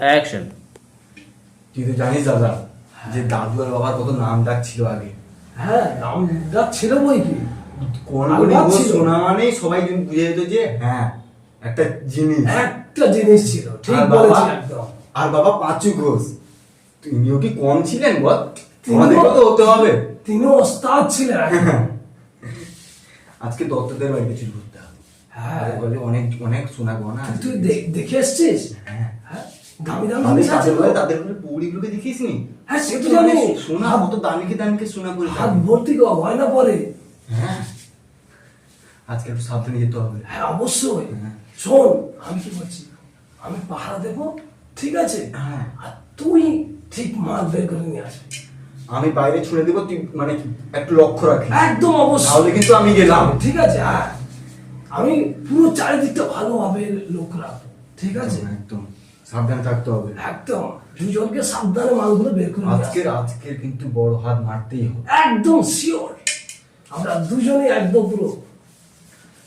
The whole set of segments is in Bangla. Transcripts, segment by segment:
অ্যাকশন তুই তো জানিস দাদা যে দাদু আর বাবার কত নাম ডাক ছিল আগে। হ্যাঁ নাম ডাক ছিল বই কি? আলবাত ঘোষ ছিল। শোনা মানেই সবাই কিন্তু বুঝে যেত যে হ্যাঁ একটা জিনিস। একটা জিনিস ছিল ঠিক বলেছি একদম। আর বাবা পাঁচু ঘোষ। তুমিও কি কম ছিলেন বল? আমাদেরও তো হতে হবে? তিনিও ওস্তাদ ছিলেন আজকে দত্তদের বাড়িতে ছিল ঘুরতে হবে। হ্যাঁ। বলে অনেক অনেক সোনা গহনা। তুই দেখে এসছিস? হ্যাঁ। হ্যাঁ দামি দামি তাদের জিনিস আছে তাদের তাদের ঘরে পৌড়িগুলোকে দেখিস নি হ্যাঁ সে তো জানি। সোনা কত দামিকে দামিকে সোনা করে হাত ভর্তি হয় না পরে হ্যাঁ। আজকে একটু সাবধানে যেতে হবে। হ্যাঁ অবশ্যই। শোন আমি কি বলছি? আমি পাহারা দেবো ঠিক আছে? হ্যাঁ। আর তুই ঠিক মাল বের করে নিয়ে আসবি আমি বাইরে ছুড়ে দেবো তুই মানে একটু লক্ষ্য রাখিস। একদম অবশ্যই। তাহলে কিন্তু আমি গেলাম। ঠিক আছে হ্যাঁ। আমি পুরো চারিদিকটা ভালোভাবে লোক রাখব ঠিক আছে? একদম। সাবধানে থাকতে হবে। একদম। দুজনকে সাবধানে মালগুলো বের করে নিয়ে আজকের আজকের কিন্তু বড় হাত মারতেই হবে। একদম শিওর আমরা দুজনেই একদম পুরো।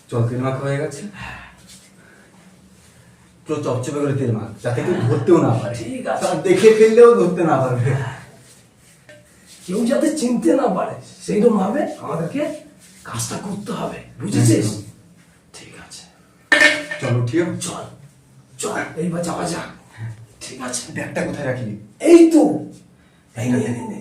চল তেল মাখা হয়ে গেছে। তো চপচপে করে তেল মাখ যাতে কেউ ধরতেও না পারে। ঠিক আছে। দেখে ফেললেও ধরতে না পারবে। কেউ যাতে চিনতে না পারে সেইরকম ভাবে আমাদেরকে কাজটা করতে হবে। বুঝেছিস? ঠিক আছে। চলো ঠিক চল। চল এইবার যাওয়া যাক। ঠিক আছে। ব্যাগটা কোথায় রাখলি এই তো। এই নে, এই নে।